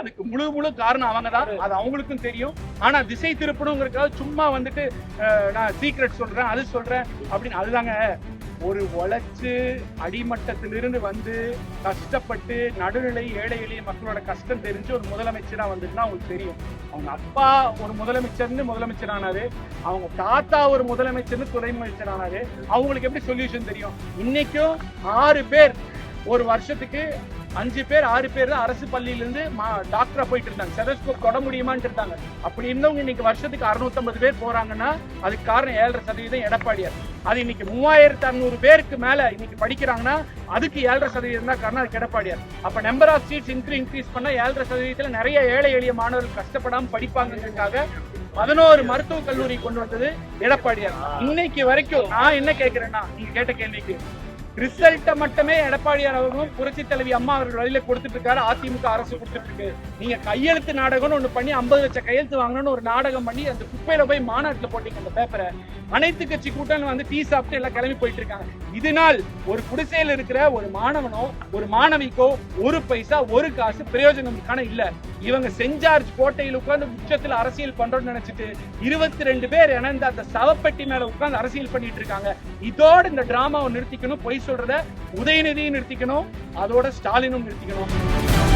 அதுக்கு முழு முழு காரணம் அவங்க தான் அது அவங்களுக்கும் தெரியும். ஆனா திசை திருப்பணுங்கிறதுக்காக சும்மா வந்துட்டு நான் சீக்ரெட் சொல்றேன் அது சொல்றேன் அப்படின்னு அதுதாங்க. ஒரு உழைச்சு அடிமட்டத்திலிருந்து வந்து கஷ்டப்பட்டு நடுநிலை ஏழை எளிய மக்களோட கஷ்டம் தெரிஞ்சு ஒரு முதலமைச்சராக வந்துட்டுனா அவங்களுக்கு தெரியும். அவங்க அப்பா ஒரு முதலமைச்சர்னு முதலமைச்சர் ஆனாரு அவங்க தாத்தா ஒரு முதலமைச்சர்னு துணை அமைச்சர் ஆனாரு அவங்களுக்கு எப்படி சொல்யூஷன் தெரியும்? இன்னைக்கும் ஆறு பேர் ஒரு வருஷத்துக்கு அஞ்சு பேர் ஆறு பேர் தான் அரசு பள்ளியிலிருந்து டாக்டரா போயிட்டு இருந்தாங்க. செதஸ்கோப் தொட முடியுமான்னு இருந்தாங்க. அப்படி இருந்தவங்க இன்னைக்கு வருஷத்துக்கு 650 பேர் போறாங்கன்னா அதுக்கு காரணம் ஏழரை சதவீதம் எடப்பாடியார். அது இன்னைக்கு மூவாயிரத்து அறுநூறு பேருக்கு மேல இன்னைக்கு படிக்கிறாங்கன்னா அதுக்கு ஏழரை சதவீதம் தான் காரணம் அதுக்கு எடப்பாடியார். அப்ப நம்பர் ஆஃப் சீட்ஸ் இன்க்ரீ இன்க்ரீஸ் பண்ணா ஏழரை சதவீதத்துல நிறைய ஏழை எளிய மாணவர்கள் கஷ்டப்படாம படிப்பாங்கிறதுக்காக பதினோரு மருத்துவக் கல்லூரி கொண்டு வந்தது எடப்பாடியார். இன்னைக்கு வரைக்கும் நான் என்ன கேட்கிறேன்னா நீங்க கேட்ட கேள்விக்கு ரிசல்ட்டை மட்டுமே எடப்பாடியார் அவர்களும் புரட்சி தலைவி அம்மா அவர்கள் வழியில கொடுத்துட்டு இருக்காரு அதிமுக அரசு கொடுத்துட்டு இருக்கு நீங்க கையெழுத்து நாடகம்னு ஒண்ணு பண்ணி ஐம்பது லட்சம் கையெழுத்து வாங்கணும்னு ஒரு நாடகம் பண்ணி அந்த குப்பையில போய் மாநாட்டுல போட்டீங்க அந்த பேப்பரை அனைத்து கட்சி கூட்டம் வந்து டீ சாப்பிட்டு எல்லாம் கிளம்பி போயிட்டு இருக்காங்க. இதனால் ஒரு குடிசையில் இருக்கிற ஒரு மாணவனோ ஒரு மாணவிக்கோ ஒரு பைசா ஒரு காசு பிரயோஜனம்கான இல்ல. இவங்க செஞ்சார்ஜ் கோட்டையில் உட்கார்ந்து உச்சத்தில் அரசியல் பண்றோம்னு நினைச்சிட்டு இருபத்தி ரெண்டு பேர் இணைந்து அந்த சவப்பெட்டி மேல உட்கார்ந்து அரசியல் பண்ணிட்டு இருக்காங்க. இதோட இந்த டிராமாவை நிறுத்திக்கணும் பொய் சொல்றத உதயநிதியும் நிறுத்திக்கணும் அதோட ஸ்டாலினும் நிறுத்திக்கணும்.